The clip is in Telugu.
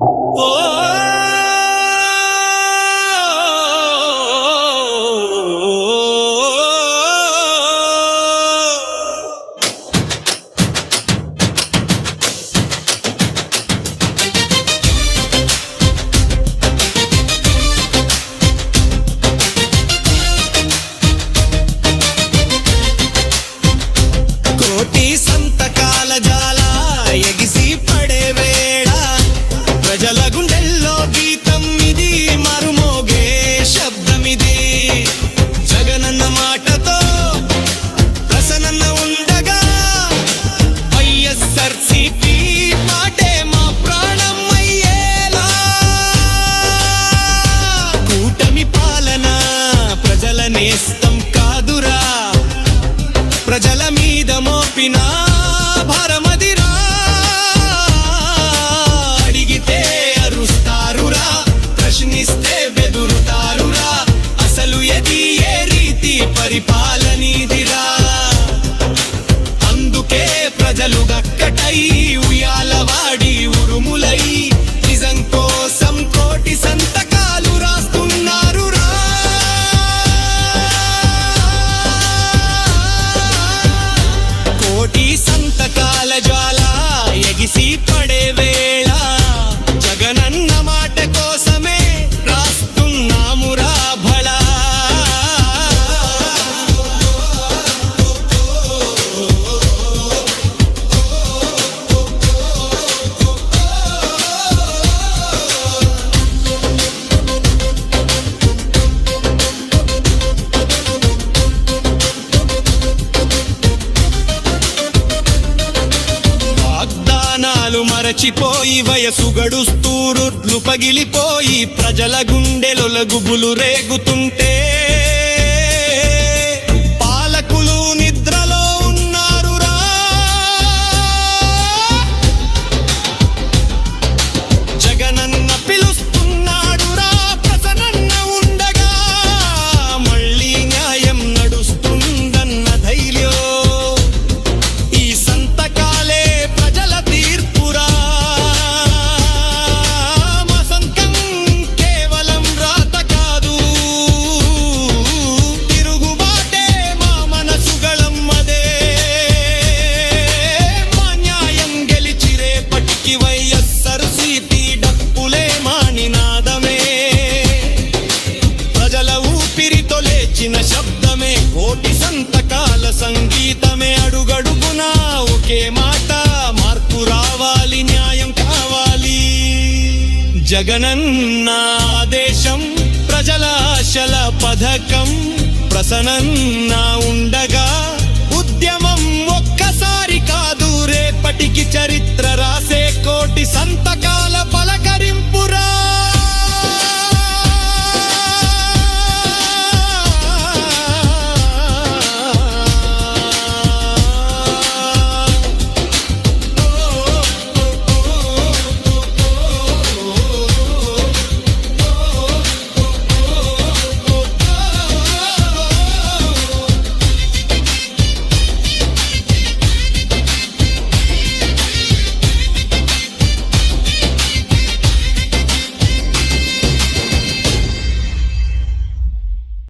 కోటి నేస్తం కాదురా. ప్రజల మీద మోపిన భారమదిరా. అడిగితే అరుస్తారురా ప్రశ్నిస్తే బెదురుతారురా. అసలు ఎది ఏ రీతి పరిపాలనీదిరా. అందుకే ప్రజలు గక్కటై ఉయ్యాలవాడి ఉరుములై మరచిపోయి వయసు గడుస్తూరుట్లు పగిలిపోయి ప్రజల గుండెల గుబులు రేగుతుంటే జగనన్నాదేశం ప్రజలాశల పథకం ప్రసన్న ఉండగా ఉద్యమం ఒక్కసారి కాదు రేపటికి చరిత్ర రాసే కోటి సంత